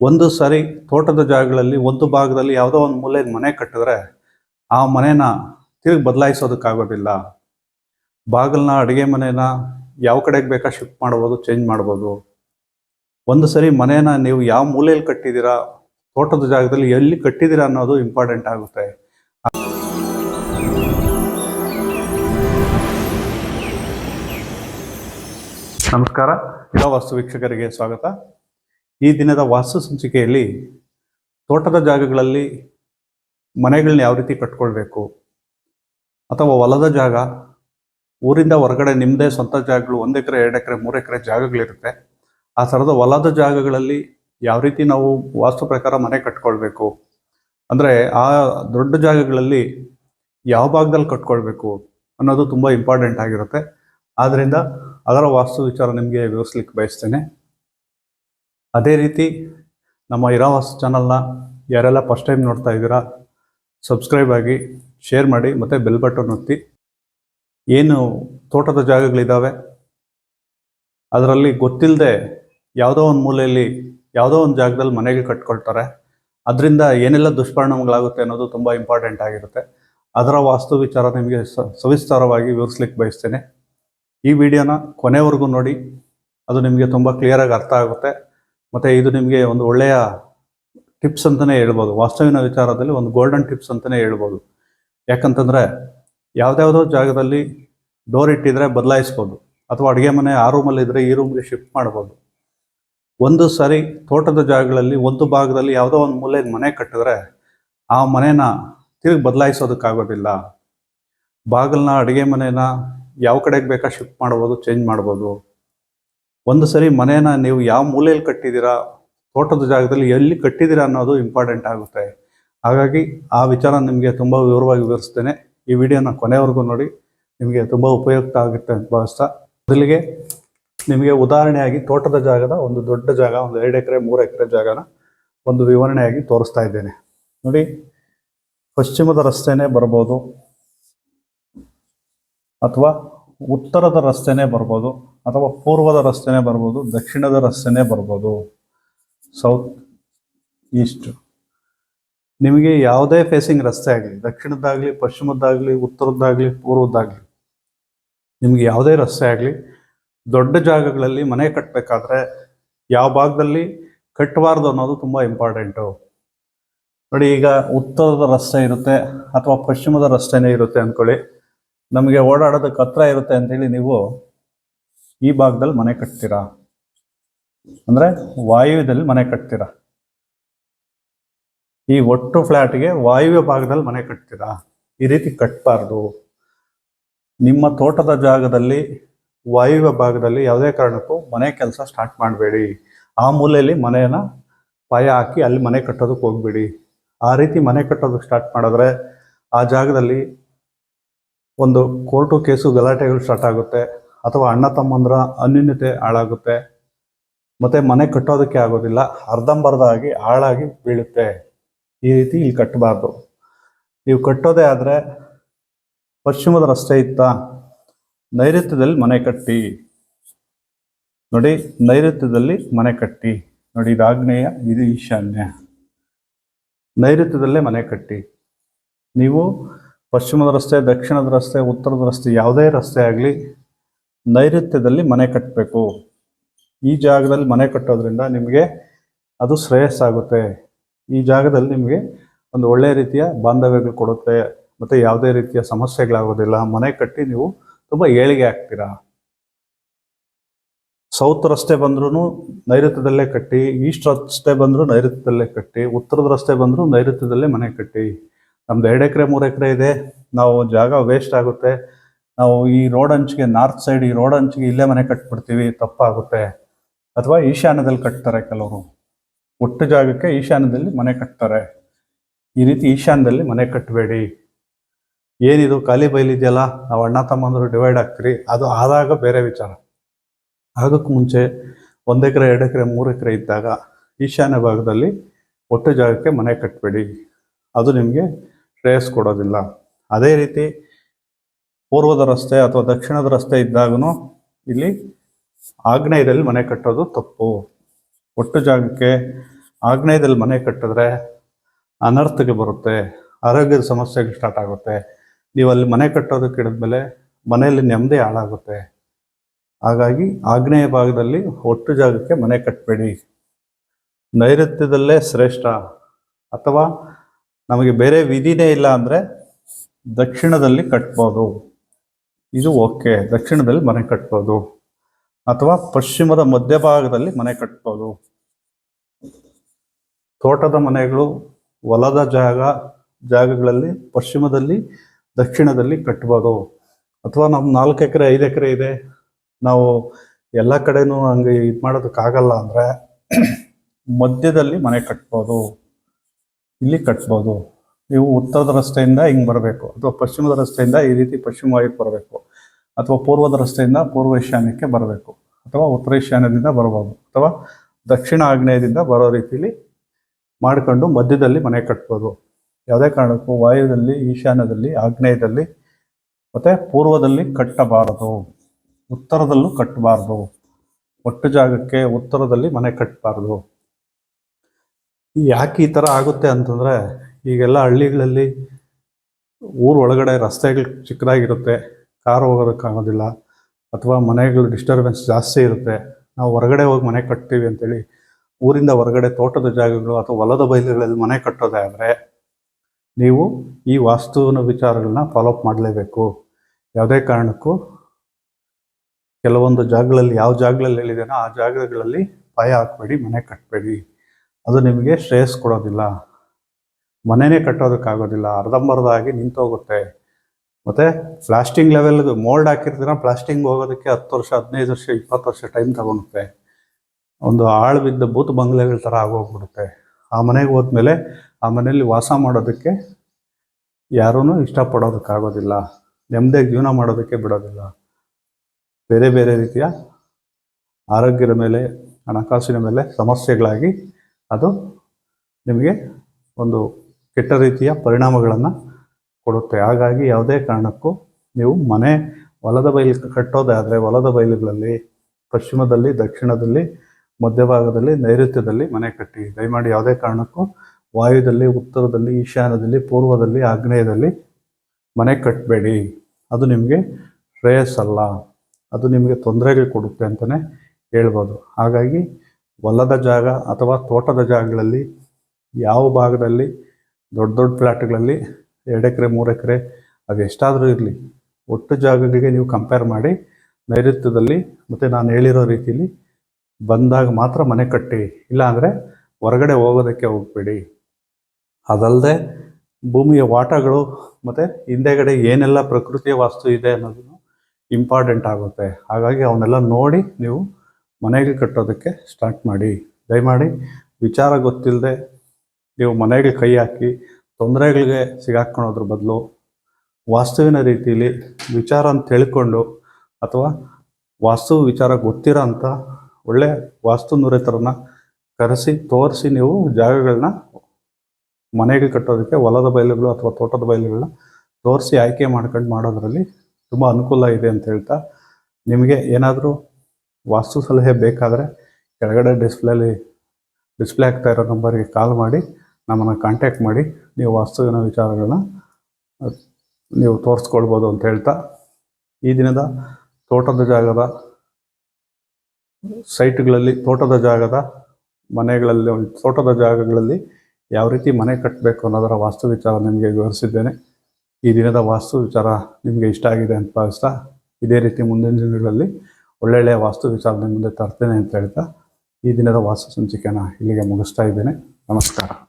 ಒಂದು ಸರಿ ತೋಟದ ಜಾಗಗಳಲ್ಲಿ, ಒಂದು ಭಾಗದಲ್ಲಿ ಯಾವುದೋ ಒಂದು ಮೂಲೆಯಲ್ಲಿ ಮನೆ ಕಟ್ಟಿದ್ರೆ ಆ ಮನೆನ ತಿರುಗಿ ಬದಲಾಯಿಸೋದಕ್ಕಾಗೋದಿಲ್ಲ. ಬಾಗಿಲನ್ನ ಅಡುಗೆ ಮನೆನ ಯಾವ ಕಡೆಗೆ ಬೇಕಾ ಶಿಫ್ಟ್ ಮಾಡ್ಬೋದು ಚೇಂಜ್ ಮಾಡ್ಬೋದು. ಒಂದು ಸರಿ ಮನೇನ ನೀವು ಯಾವ ಮೂಲೆಯಲ್ಲಿ ಕಟ್ಟಿದ್ದೀರಾ ತೋಟದ ಜಾಗದಲ್ಲಿ ಎಲ್ಲಿ ಕಟ್ಟಿದ್ದೀರಾ ಅನ್ನೋದು ಇಂಪಾರ್ಟೆಂಟ್ ಆಗುತ್ತೆ. ನಮಸ್ಕಾರ. ಇಡೋ ವಸ್ತು ವೀಕ್ಷಕರಿಗೆ ಸ್ವಾಗತ. ಈ ದಿನದ ವಾಸ್ತು ಸಂಚಿಕೆಯಲ್ಲಿ ತೋಟದ ಜಾಗಗಳಲ್ಲಿ ಮನೆಗಳನ್ನ ಯಾವ ರೀತಿ ಕಟ್ಕೊಳ್ಬೇಕು? ಅಥವಾ ಹೊಲದ ಜಾಗ, ಊರಿಂದ ಹೊರಗಡೆ ನಿಮ್ಮದೇ ಸ್ವಂತ ಜಾಗಗಳು, ಒಂದು ಎಕರೆ, ಎರಡು ಎಕರೆ, ಮೂರು ಎಕರೆ ಜಾಗಗಳಿರುತ್ತೆ. ಆ ಥರದ ಹೊಲದ ಜಾಗಗಳಲ್ಲಿ ಯಾವ ರೀತಿ ನಾವು ವಾಸ್ತು ಪ್ರಕಾರ ಮನೆ ಕಟ್ಕೊಳ್ಬೇಕು? ಅಂದರೆ ಆ ದೊಡ್ಡ ಜಾಗಗಳಲ್ಲಿ ಯಾವ ಭಾಗದಲ್ಲಿ ಕಟ್ಕೊಳ್ಬೇಕು ಅನ್ನೋದು ತುಂಬ ಇಂಪಾರ್ಟೆಂಟ್ ಆಗಿರುತ್ತೆ. ಆದ್ದರಿಂದ ಅದರ ವಾಸ್ತು ವಿಚಾರ ನಿಮಗೆ ವಿವರಿಸ್ಲಿಕ್ಕೆ ಬಯಸ್ತೇನೆ. ಅದೇ ರೀತಿ ನಮ್ಮ ಇರಾವಾಸ್ ಚಾನಲ್ನ ಯಾರೆಲ್ಲ ಫಸ್ಟ್ ಟೈಮ್ ನೋಡ್ತಾ ಇದ್ದೀರಾ ಸಬ್ಸ್ಕ್ರೈಬ್ ಆಗಿ ಶೇರ್ ಮಾಡಿ, ಮತ್ತು ಬೆಲ್ ಬಟನ್ ಒತ್ತಿ. ಏನು ತೋಟದ ಜಾಗಗಳಿದ್ದಾವೆ ಅದರಲ್ಲಿ ಗೊತ್ತಿಲ್ಲದೆ ಯಾವುದೋ ಒಂದು ಮೂಲೆಯಲ್ಲಿ ಯಾವುದೋ ಒಂದು ಜಾಗದಲ್ಲಿ ಮನೆಗೆ ಕಟ್ಕೊಳ್ತಾರೆ. ಅದರಿಂದ ಏನೆಲ್ಲ ದುಷ್ಪರಿಣಾಮಗಳಾಗುತ್ತೆ ಅನ್ನೋದು ತುಂಬ ಇಂಪಾರ್ಟೆಂಟ್ ಆಗಿರುತ್ತೆ. ಅದರ ವಾಸ್ತು ವಿಚಾರ ನಿಮಗೆ ಸವಿಸ್ತಾರವಾಗಿ ವಿವರಿಸ್ಲಿಕ್ಕೆ ಬಯಸ್ತೇನೆ. ಈ ವಿಡಿಯೋನ ಕೊನೆವರೆಗೂ ನೋಡಿ, ಅದು ನಿಮಗೆ ತುಂಬ ಕ್ಲಿಯರಾಗಿ ಅರ್ಥ ಆಗುತ್ತೆ. ಮತ್ತು ಇದು ನಿಮಗೆ ಒಂದು ಒಳ್ಳೆಯ ಟಿಪ್ಸ್ ಅಂತಲೇ ಹೇಳ್ಬೋದು. ವಾಸ್ತವಿನ ವಿಚಾರದಲ್ಲಿ ಒಂದು ಗೋಲ್ಡನ್ ಟಿಪ್ಸ್ ಅಂತಲೇ ಹೇಳ್ಬೋದು. ಯಾಕಂತಂದರೆ ಯಾವುದ್ಯಾವುದೋ ಜಾಗದಲ್ಲಿ ಡೋರ್ ಇಟ್ಟಿದ್ರೆ ಬದಲಾಯಿಸ್ಬೋದು. ಅಥವಾ ಅಡುಗೆ ಮನೆ ಆ ರೂಮಲ್ಲಿ ಇದ್ದರೆ ಈ ರೂಮ್ಗೆ ಶಿಫ್ಟ್ ಮಾಡ್ಬೋದು. ಒಂದು ಸರಿ ತೋಟದ ಜಾಗಗಳಲ್ಲಿ ಒಂದು ಭಾಗದಲ್ಲಿ ಯಾವುದೋ ಒಂದು ಮೂಲೆಯಲ್ಲಿ ಮನೆ ಕಟ್ಟಿದ್ರೆ ಆ ಮನೆನ ತಿರುಗಿ ಬದಲಾಯಿಸೋದಕ್ಕಾಗೋದಿಲ್ಲ. ಬಾಗಿಲನ್ನ ಅಡುಗೆ ಮನೆನ ಯಾವ ಕಡೆಗೆ ಬೇಕಾ ಶಿಫ್ಟ್ ಮಾಡ್ಬೋದು ಚೇಂಜ್ ಮಾಡ್ಬೋದು. ಒಂದು ಸರಿ ಮನೇನ ನೀವು ಯಾವ ಮೂಲೆಯಲ್ಲಿ ಕಟ್ಟಿದ್ದೀರಾ, ತೋಟದ ಜಾಗದಲ್ಲಿ ಎಲ್ಲಿ ಕಟ್ಟಿದ್ದೀರಾ ಅನ್ನೋದು ಇಂಪಾರ್ಟೆಂಟ್ ಆಗುತ್ತೆ. ಹಾಗಾಗಿ ಆ ವಿಚಾರ ನಿಮಗೆ ತುಂಬ ವಿವರವಾಗಿ ವಿವರಿಸ್ತೇನೆ. ಈ ವಿಡಿಯೋನ ಕೊನೆವರೆಗೂ ನೋಡಿ, ನಿಮಗೆ ತುಂಬ ಉಪಯುಕ್ತ ಆಗುತ್ತೆ ಅಂತ ಭಾವಿಸ್ತಾ. ಮೊದಲಿಗೆ ನಿಮಗೆ ಉದಾಹರಣೆಯಾಗಿ ತೋಟದ ಜಾಗದ ಒಂದು ದೊಡ್ಡ ಜಾಗ, ಒಂದು ಎರಡು ಎಕರೆ, ಮೂರು ಎಕರೆ ಜಾಗನ ಒಂದು ವಿವರಣೆಯಾಗಿ ತೋರಿಸ್ತಾ ಇದ್ದೇನೆ. ನೋಡಿ, ಪಶ್ಚಿಮದ ರಸ್ತೆನೇ ಬರ್ಬೋದು. ಅಥವಾ ಉತ್ತರದ ರಸ್ತೆನೇ ಬರ್ಬೋದು ಅಥವಾ ಪೂರ್ವದ ರಸ್ತೆನೇ ಬರ್ಬೋದು, ದಕ್ಷಿಣದ ರಸ್ತೆನೇ ಬರ್ಬೋದು. South, east. ನಿಮಗೆ ಯಾವುದೇ ಫೇಸಿಂಗ್ ರಸ್ತೆ ಆಗಲಿ, ದಕ್ಷಿಣದ್ದಾಗಲಿ, ಪಶ್ಚಿಮದ್ದಾಗಲಿ, ಉತ್ತರದ್ದಾಗಲಿ, ಪೂರ್ವದ್ದಾಗಲಿ, ನಿಮಗೆ ಯಾವುದೇ ರಸ್ತೆ ಆಗಲಿ, ದೊಡ್ಡ ಜಾಗಗಳಲ್ಲಿ ಮನೆ ಕಟ್ಟಬೇಕಾದ್ರೆ ಯಾವ ಭಾಗದಲ್ಲಿ ಕಟ್ಟಬಾರ್ದು ಅನ್ನೋದು ತುಂಬ ಇಂಪಾರ್ಟೆಂಟು ನೋಡಿ, ಈಗ ಉತ್ತರದ ರಸ್ತೆ ಇರುತ್ತೆ ಅಥವಾ ಪಶ್ಚಿಮದ ರಸ್ತೆನೇ ಇರುತ್ತೆ ಅಂದ್ಕೊಳ್ಳಿ. ನಮಗೆ ಓಡಾಡೋದಕ್ಕೆ ಹತ್ರ ಇರುತ್ತೆ ಅಂತೇಳಿ ನೀವು ಈ ಭಾಗದಲ್ಲಿ ಮನೆ ಕಟ್ತೀರಾ? ಅಂದರೆ ವಾಯುವ್ಯದಲ್ಲಿ ಮನೆ ಕಟ್ತೀರಾ? ಈ ಒಟ್ಟು ಫ್ಲ್ಯಾಟ್ಗೆ ವಾಯುವ್ಯ ಭಾಗದಲ್ಲಿ ಮನೆ ಕಟ್ತೀರಾ? ಈ ರೀತಿ ಕಟ್ಟಬಾರ್ದು ನಿಮ್ಮ ತೋಟದ ಜಾಗದಲ್ಲಿ ವಾಯುವ್ಯ ಭಾಗದಲ್ಲಿ ಯಾವುದೇ ಕಾರಣಕ್ಕೂ ಮನೆ ಕೆಲಸ ಸ್ಟಾರ್ಟ್ ಮಾಡಬೇಡಿ. ಆ ಮೂಲೆಯಲ್ಲಿ ಮನೆಯನ್ನ ಪಾಯ ಹಾಕಿ ಅಲ್ಲಿ ಮನೆ ಕಟ್ಟೋದಕ್ಕೆ ಹೋಗ್ಬೇಡಿ. ಆ ರೀತಿ ಮನೆ ಕಟ್ಟೋದಕ್ಕೆ ಸ್ಟಾರ್ಟ್ ಮಾಡಿದ್ರೆ ಆ ಜಾಗದಲ್ಲಿ ಒಂದು ಕೋರ್ಟು ಕೇಸು ಗಲಾಟೆಗಳು ಸ್ಟಾರ್ಟ್ ಆಗುತ್ತೆ, ಅಥವಾ ಅಣ್ಣ ತಮ್ಮಂದ್ರ ಅನ್ಯೂನ್ಯತೆ ಹಾಳಾಗುತ್ತೆ, ಮತ್ತೆ ಮನೆ ಕಟ್ಟೋದಕ್ಕೆ ಆಗೋದಿಲ್ಲ, ಅರ್ಧಂಬರ್ಧ ಆಗಿ ಹಾಳಾಗಿ ಬೀಳುತ್ತೆ. ಈ ರೀತಿ ಇಲ್ಲಿ ಕಟ್ಟಬಾರ್ದು. ನೀವು ಕಟ್ಟೋದೇ ಆದರೆ ಪಶ್ಚಿಮದ ರಸ್ತೆ ಇತ್ತ, ನೈಋತ್ಯದಲ್ಲಿ ಮನೆ ಕಟ್ಟಿ. ನೋಡಿ, ನೈಋತ್ಯದಲ್ಲಿ ಮನೆ ಕಟ್ಟಿ. ನೋಡಿ, ಇದು ಆಗ್ನೇಯ ಇದು ಈಶಾನ್ಯ. ನೈಋತ್ಯದಲ್ಲೇ ಮನೆ ಕಟ್ಟಿ. ನೀವು ಪಶ್ಚಿಮದ ರಸ್ತೆ, ದಕ್ಷಿಣದ ರಸ್ತೆ, ಉತ್ತರದ ರಸ್ತೆ ಯಾವುದೇ ರಸ್ತೆ ಆಗಲಿ ನೈಋತ್ಯದಲ್ಲಿ ಮನೆ ಕಟ್ಟಬೇಕು ಈ ಜಾಗದಲ್ಲಿ ಮನೆ ಕಟ್ಟೋದ್ರಿಂದ ನಿಮಗೆ ಅದು ಶ್ರೇಯಸ್ಸಾಗುತ್ತೆ. ಈ ಜಾಗದಲ್ಲಿ ನಿಮಗೆ ಒಂದು ಒಳ್ಳೆಯ ರೀತಿಯ ಬಾಂಧವ್ಯಗಳು ಕೊಡುತ್ತೆ. ಮತ್ತು ಯಾವುದೇ ರೀತಿಯ ಸಮಸ್ಯೆಗಳಾಗೋದಿಲ್ಲ. ಮನೆ ಕಟ್ಟಿ ನೀವು ತುಂಬ ಏಳಿಗೆ ಆಗ್ತೀರಾ. ಸೌತ್ ರಸ್ತೆ ಬಂದ್ರೂ ನೈಋತ್ಯದಲ್ಲೇ ಕಟ್ಟಿ, ಈಸ್ಟ್ ರಸ್ತೆ ಬಂದರೂ ನೈಋತ್ಯದಲ್ಲೇ ಕಟ್ಟಿ, ಉತ್ತರದ ರಸ್ತೆ ಬಂದರೂ ನೈಋತ್ಯದಲ್ಲೇ ಮನೆ ಕಟ್ಟಿ. ನಮ್ದು ಎರಡು ಎಕರೆ, ಮೂರು ಎಕರೆ ಇದೆ. ನಾವು ಜಾಗ ವೇಸ್ಟ್ ಆಗುತ್ತೆ. ನಾವು ಈ ರೋಡ್ ಅಂಚಿಗೆ ನಾರ್ತ್ ಸೈಡ್ ಈ ರೋಡ್ ಅಂಚಿಗೆ ಇಲ್ಲೇ ಮನೆ ಕಟ್ಬಿಡ್ತೀವಿ, ತಪ್ಪಾಗುತ್ತೆ. ಅಥವಾ ಈಶಾನ್ಯದಲ್ಲಿ ಕಟ್ತಾರೆ ಕೆಲವರು. ಒಟ್ಟು ಜಾಗಕ್ಕೆ ಈಶಾನ್ಯದಲ್ಲಿ ಮನೆ ಕಟ್ತಾರೆ. ಈ ರೀತಿ ಈಶಾನ್ಯದಲ್ಲಿ ಮನೆ ಕಟ್ಟಬೇಡಿ ಏನಿದು? ಖಾಲಿ ಬೈಲಿದೆಯಲ್ಲ ನಾವು ಅಣ್ಣ, ತಮ್ಮಂದರು ಡಿವೈಡ್ ಆಗ್ತೀರಿ. ಅದು ಆದಾಗ ಬೇರೆ ವಿಚಾರ. ಅದಕ್ಕೆ ಮುಂಚೆ ಒಂದು ಎಕರೆ, ಎರಡು ಎಕರೆ, ಮೂರು ಎಕರೆ ಇದ್ದಾಗ ಈಶಾನ್ಯ ಭಾಗದಲ್ಲಿ ಒಟ್ಟು ಜಾಗಕ್ಕೆ ಮನೆ ಕಟ್ಟಬೇಡಿ ಅದು ನಿಮಗೆ ಶ್ರೇಯಸ್ ಕೊಡೋದಿಲ್ಲ. ಅದೇ ರೀತಿ ಪೂರ್ವದ ರಸ್ತೆ ಅಥವಾ ದಕ್ಷಿಣದ ರಸ್ತೆ ಇದ್ದಾಗೂ ಇಲ್ಲಿ ಆಗ್ನೇಯದಲ್ಲಿ ಮನೆ ಕಟ್ಟೋದು ತಪ್ಪು. ಒಟ್ಟು ಜಾಗಕ್ಕೆ ಆಗ್ನೇಯದಲ್ಲಿ ಮನೆ ಕಟ್ಟಿದ್ರೆ ಅನರ್ಥಕ್ಕೆ ಬರುತ್ತೆ, ಆರೋಗ್ಯದ ಸಮಸ್ಯೆಗೆ ಸ್ಟಾರ್ಟ್ ಆಗುತ್ತೆ. ನೀವು ಅಲ್ಲಿ ಮನೆ ಕಟ್ಟೋದಕ್ಕೆ ಮೇಲೆ ಮನೆಯಲ್ಲಿ ನೆಮ್ಮದಿ ಹಾಳಾಗುತ್ತೆ. ಹಾಗಾಗಿ ಆಗ್ನೇಯ ಭಾಗದಲ್ಲಿ ಒಟ್ಟು ಜಾಗಕ್ಕೆ ಮನೆ ಕಟ್ಟಬೇಡಿ ನೈಋತ್ಯದಲ್ಲೇ ಶ್ರೇಷ್ಠ ಅಥವಾ ನಮಗೆ ಬೇರೆ ವಿಧಿನೇ ಇಲ್ಲ ಅಂದರೆ ದಕ್ಷಿಣದಲ್ಲಿ ಕಟ್ಬೋದು. ಇದು ಓಕೆ. ದಕ್ಷಿಣದಲ್ಲಿ ಮನೆ ಕಟ್ಬೋದು. ಅಥವಾ ಪಶ್ಚಿಮದ ಮಧ್ಯಭಾಗದಲ್ಲಿ ಮನೆ ಕಟ್ಬೋದು. ತೋಟದ ಮನೆಗಳು ಹೊಲದ ಜಾಗ, ಜಾಗಗಳಲ್ಲಿ ಪಶ್ಚಿಮದಲ್ಲಿ ದಕ್ಷಿಣದಲ್ಲಿ ಕಟ್ಬೋದು. ಅಥವಾ ನಮ್ಮ ನಾಲ್ಕು ಎಕರೆ, ಐದು ಎಕರೆ ಇದೆ. ನಾವು ಎಲ್ಲ ಕಡೆನೂ ಹಂಗೆ ಇದು ಮಾಡೋದಕ್ಕಾಗಲ್ಲ ಅಂದರೆ ಮಧ್ಯದಲ್ಲಿ ಮನೆ ಕಟ್ಬೋದು. ಇಲ್ಲಿ ಕಟ್ಬೋದು ನೀವು ಉತ್ತರದ ರಸ್ತೆಯಿಂದ ಹಿಂಗೆ ಬರಬೇಕು, ಅಥವಾ ಪಶ್ಚಿಮದ ರಸ್ತೆಯಿಂದ ಈ ರೀತಿ ಪಶ್ಚಿಮ ಪಶ್ಚಿಮವಾಗಿ ಬರಬೇಕು, ಅಥವಾ ಪೂರ್ವದ ರಸ್ತೆಯಿಂದ ಪೂರ್ವ ಈಶಾನ್ಯಕ್ಕೆ ಬರಬೇಕು, ಅಥವಾ ಉತ್ತರ ಈಶಾನ್ಯದಿಂದ ಬರಬಹುದು, ಅಥವಾ ದಕ್ಷಿಣ ಆಗ್ನೇಯದಿಂದ ಬರೋ ರೀತಿಲಿ ಮಾಡಿಕೊಂಡು ಮಧ್ಯದಲ್ಲಿ ಮನೆ ಕಟ್ಬೋದು. ಯಾವುದೇ ಕಾರಣಕ್ಕೂ ವಾಯುದಲ್ಲಿ, ಈಶಾನ್ಯದಲ್ಲಿ, ಆಗ್ನೇಯದಲ್ಲಿ, ಮತ್ತು ಪೂರ್ವದಲ್ಲಿ ಕಟ್ಟಬಾರದು. ಉತ್ತರದಲ್ಲೂ ಕಟ್ಟಬಾರ್ದು ಒಟ್ಟು ಜಾಗಕ್ಕೆ ಉತ್ತರದಲ್ಲಿ ಮನೆ ಕಟ್ಟಬಾರ್ದು ಯಾಕೆ ಈ ಥರ ಆಗುತ್ತೆ ಅಂತಂದರೆ ಈಗೆಲ್ಲ ಹಳ್ಳಿಗಳಲ್ಲಿ ಊರ ಒಳಗಡೆ ರಸ್ತೆಗಳು ಚಿಕ್ಕದಾಗಿರುತ್ತೆ ಕಾರ್ ಹೋಗೋದಕ್ಕಾಗೋದಿಲ್ಲ ಅಥವಾ ಮನೆಗಳು ಡಿಸ್ಟರ್ಬೆನ್ಸ್ ಜಾಸ್ತಿ ಇರುತ್ತೆ. ನಾವು ಹೊರಗಡೆ ಹೋಗಿ ಮನೆ ಕಟ್ತೀವಿ ಅಂತೇಳಿ ಊರಿಂದ ಹೊರಗಡೆ ತೋಟದ ಜಾಗಗಳು ಅಥವಾ ಹೊಲದ ಬಯಲುಗಳಲ್ಲಿ ಮನೆ ಕಟ್ಟೋದೇ ಆದರೆ ನೀವು ಈ ವಾಸ್ತುವಿನ ವಿಚಾರಗಳನ್ನ ಫಾಲೋಅಪ್ ಮಾಡಲೇಬೇಕು. ಯಾವುದೇ ಕಾರಣಕ್ಕೂ ಕೆಲವೊಂದು ಜಾಗಗಳಲ್ಲಿ ಯಾವ ಜಾಗಗಳಲ್ಲಿ ಹೇಳಿದೇನೋ ಆ ಜಾಗಗಳಲ್ಲಿ ಪಾಯ ಹಾಕಬೇಡಿ, ಮನೆ ಕಟ್ಟಬೇಡಿ ಅದು ನಿಮಗೆ ಶ್ರೇಯಸ್ ಕೊಡೋದಿಲ್ಲ. ಮನೆನೇ ಕಟ್ಟೋದಕ್ಕಾಗೋದಿಲ್ಲ. ಅರ್ಧಂಬರ್ಧ ಆಗಿ ನಿಂತೋಗುತ್ತೆ ಮತ್ತು ಪ್ಲಾಸ್ಟಿಂಗ್ ಲೆವೆಲ್ ಮೋಲ್ಡ್ ಹಾಕಿರ್ತೀರ, ಪ್ಲಾಸ್ಟಿಂಗ್ ಹೋಗೋದಕ್ಕೆ ಹತ್ತು ವರ್ಷ, ಹದಿನೈದು ವರ್ಷ, ಇಪ್ಪತ್ತು ವರ್ಷ ಟೈಮ್ ತಗೊಳುತ್ತೆ. ಒಂದು ಆಳು ಬಿದ್ದ ಬೂತ್ ಬಂಗ್ಲೆಗಳ ಥರ ಆಗೋಗ್ಬಿಡುತ್ತೆ. ಆ ಮನೆಗೆ ಹೋದ್ಮೇಲೆ ಆ ಮನೆಯಲ್ಲಿ ವಾಸ ಮಾಡೋದಕ್ಕೆ ಯಾರೂ ಇಷ್ಟಪಡೋದಕ್ಕಾಗೋದಿಲ್ಲ. ನೆಮ್ಮದಿಯಾಗಿ ಜೀವನ ಮಾಡೋದಕ್ಕೆ ಬಿಡೋದಿಲ್ಲ. ಬೇರೆ ಬೇರೆ ರೀತಿಯ ಆರೋಗ್ಯದ ಮೇಲೆ, ಹಣಕಾಸಿನ ಮೇಲೆ ಸಮಸ್ಯೆಗಳಾಗಿ ಅದು ನಿಮಗೆ ಒಂದು ಕೆಟ್ಟ ರೀತಿಯ ಪರಿಣಾಮಗಳನ್ನು ಕೊಡುತ್ತೆ. ಹಾಗಾಗಿ ಯಾವುದೇ ಕಾರಣಕ್ಕೂ ನೀವು ಮನೆ ಹೊಲದ ಬಯಲು ಕಟ್ಟೋದಾದರೆ ಹೊಲದ ಬಯಲುಗಳಲ್ಲಿ, ಪಶ್ಚಿಮದಲ್ಲಿ, ದಕ್ಷಿಣದಲ್ಲಿ, ಮಧ್ಯಭಾಗದಲ್ಲಿ, ನೈಋತ್ಯದಲ್ಲಿ ಮನೆ ಕಟ್ಟಿ. ದಯಮಾಡಿ ಯಾವುದೇ ಕಾರಣಕ್ಕೂ ವಾಯುದಲ್ಲಿ, ಉತ್ತರದಲ್ಲಿ, ಈಶಾನ್ಯದಲ್ಲಿ, ಪೂರ್ವದಲ್ಲಿ, ಆಗ್ನೇಯದಲ್ಲಿ ಮನೆ ಕಟ್ಟಬೇಡಿ ಅದು ನಿಮಗೆ ಶ್ರೇಯಸ್ಸಲ್ಲ. ಅದು ನಿಮಗೆ ತೊಂದರೆಗಳು ಕೊಡುತ್ತೆ ಅಂತಲೇ ಹೇಳ್ಬೋದು. ಹಾಗಾಗಿ ಹೊಲದ ಜಾಗ ಅಥವಾ ತೋಟದ ಜಾಗಗಳಲ್ಲಿ ಯಾವ ಭಾಗದಲ್ಲಿ ದೊಡ್ಡ ದೊಡ್ಡ ಫ್ಲ್ಯಾಟ್ಗಳಲ್ಲಿ ಎರಡು ಎಕರೆ, ಮೂರು ಎಕರೆ ಅದು ಎಷ್ಟಾದರೂ ಇರಲಿ, ಒಟ್ಟು ಜಾಗಗಳಿಗೆ ನೀವು ಕಂಪೇರ್ ಮಾಡಿ ನೈಋತ್ಯದಲ್ಲಿ ಮತ್ತು ನಾನು ಹೇಳಿರೋ ರೀತಿಯಲ್ಲಿ ಬಂದಾಗ ಮಾತ್ರ ಮನೆ ಕಟ್ಟಿ, ಇಲ್ಲಾಂದರೆ ಹೊರಗಡೆ ಹೋಗೋದಕ್ಕೆ ಹೋಗಬೇಡಿ. ಅದಲ್ಲದೆ ಭೂಮಿಯ ವಾಟಗಳು ಮತ್ತು ಹಿಂದೆಗಡೆ ಏನೆಲ್ಲ ಪ್ರಕೃತಿಯ ವಾಸ್ತು ಇದೆ ಅನ್ನೋದನ್ನು ಇಂಪಾರ್ಟೆಂಟ್ ಆಗುತ್ತೆ. ಹಾಗಾಗಿ ಅವನ್ನೆಲ್ಲ ನೋಡಿ ನೀವು ಮನೆಗೆ ಕಟ್ಟೋದಕ್ಕೆ ಸ್ಟಾರ್ಟ್ ಮಾಡಿ. ದಯಮಾಡಿ ವಿಚಾರ ಗೊತ್ತಿಲ್ಲದೆ ನೀವು ಮನೆಗೆ ಕೈ ಹಾಕಿ ತೊಂದರೆಗಳಿಗೆ ಸಿಗಾಕ್ಕೊಳೋದ್ರ ಬದಲು ವಾಸ್ತುವಿನ ರೀತಿಯಲ್ಲಿ ವಿಚಾರ ಅಂತ ತಿಳ್ಕೊಂಡು ಅಥವಾ ವಾಸ್ತು ವಿಚಾರ ಗೊತ್ತಿರೋ ಅಂಥ ಒಳ್ಳೆ ವಾಸ್ತು ನುರಿತರನ್ನ ಕರೆಸಿ, ತೋರಿಸಿ ನೀವು ಜಾಗಗಳನ್ನ ಮನೆಗೆ ಕಟ್ಟೋದಕ್ಕೆ ಹೊಲದ ಬಯಲುಗಳು ಅಥವಾ ತೋಟದ ಬಯಲುಗಳನ್ನ ತೋರಿಸಿ ಆಯ್ಕೆ ಮಾಡ್ಕೊಂಡು ಮಾಡೋದ್ರಲ್ಲಿ ತುಂಬ ಅನುಕೂಲ ಇದೆ ಅಂತ ಹೇಳ್ತಾ. ನಿಮಗೆ ಏನಾದರೂ ವಾಸ್ತು ಸಲಹೆ ಬೇಕಾದರೆ ಕೆಳಗಡೆ ಡಿಸ್ಪ್ಲೇಲಿ ಡಿಸ್ಪ್ಲೇ ಆಗ್ತಾ ಇರೋ ನಂಬರಿಗೆ ಕಾಲ್ ಮಾಡಿ, ನಮ್ಮನ್ನು ಕಾಂಟ್ಯಾಕ್ಟ್ ಮಾಡಿ, ನೀವು ವಾಸ್ತುವಿನ ವಿಚಾರಗಳನ್ನ ನೀವು ತೋರಿಸ್ಕೊಳ್ಬೋದು ಅಂತ ಹೇಳ್ತಾ, ಈ ದಿನದ ತೋಟದ ಜಾಗದ ಸೈಟ್ಗಳಲ್ಲಿ, ತೋಟದ ಜಾಗದ ಮನೆಗಳಲ್ಲಿ, ತೋಟದ ಜಾಗಗಳಲ್ಲಿ ಯಾವ ರೀತಿ ಮನೆ ಕಟ್ಟಬೇಕು ಅನ್ನೋದರ ವಾಸ್ತು ವಿಚಾರ ನಿಮಗೆ ವಿವರಿಸಿದ್ದೇನೆ. ಈ ದಿನದ ವಾಸ್ತು ವಿಚಾರ ನಿಮಗೆ ಇಷ್ಟ ಆಗಿದೆ ಅಂತ ಭಾವಿಸ್ತಾ, ಇದೇ ರೀತಿ ಮುಂದಿನ ದಿನಗಳಲ್ಲಿ ಒಳ್ಳೊಳ್ಳೆಯ ವಾಸ್ತು ವಿಚಾರದ ಮುಂದೆ ತರ್ತೇನೆ ಅಂತ ಹೇಳ್ತಾ ಈ ದಿನದ ವಾಸ್ತು ಸಂಚಿಕೆನ ಇಲ್ಲಿಗೆ ಮುಗಿಸ್ತಾ ಇದ್ದೇನೆ. ನಮಸ್ಕಾರ.